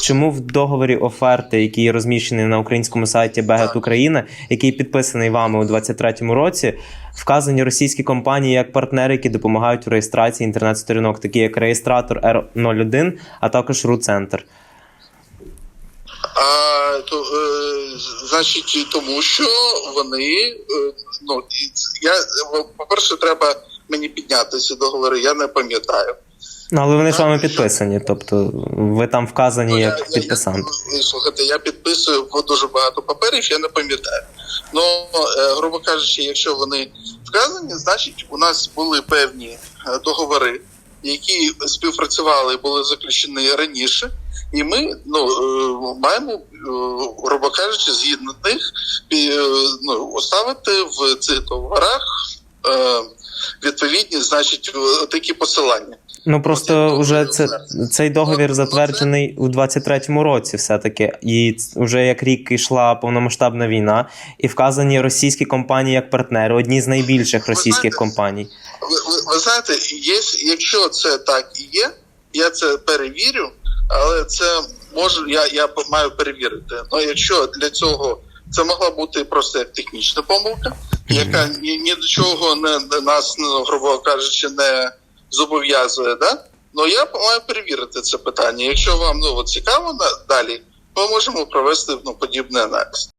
Чому в договорі оферти, який розміщений на українському сайті Бегет Україна, який підписаний вами у 2023 році, вказані російські компанії як партнери, які допомагають у реєстрації інтернет-сторінок, такі як реєстратор R01, а також RU-центр? А, то, е, значить, тому що вони, е, ну, я, е, по-перше, треба мені підняти ці договори, я не пам'ятаю. Ну, але вони Так, вами що? підписані, тобто ви там вказані Ну, як підписант. Я, слухайте, я підписую по дуже багато паперів, я не пам'ятаю. Ну, е, грубо кажучи, якщо вони вказані, значить у нас були певні е, договори, які співпрацювали, були заключені раніше, і ми ну, е, маємо, грубо кажучи, згідно них ну, оставити в цих договорах відповідні, значить, такі посилання. Ну просто вже це, цей договір затверджений у 23-му році, все-таки. І ц- вже як рік йшла повномасштабна війна, і вказані російські компанії як партнери, одні з найбільших російських компаній. Ви, ви, ви знаєте, є, якщо це так і є, я це перевірю, але це можу, я, я маю перевірити. Ну, якщо для цього це могла бути просто як технічна помилка, яка ні, ні до чого не не- нас, ну, грубо кажучи, не зобов'язує, да? Ну я маю перевірити це питання. Якщо вам ну, цікаво на- далі, ми можемо провести ну, подібний аналіз.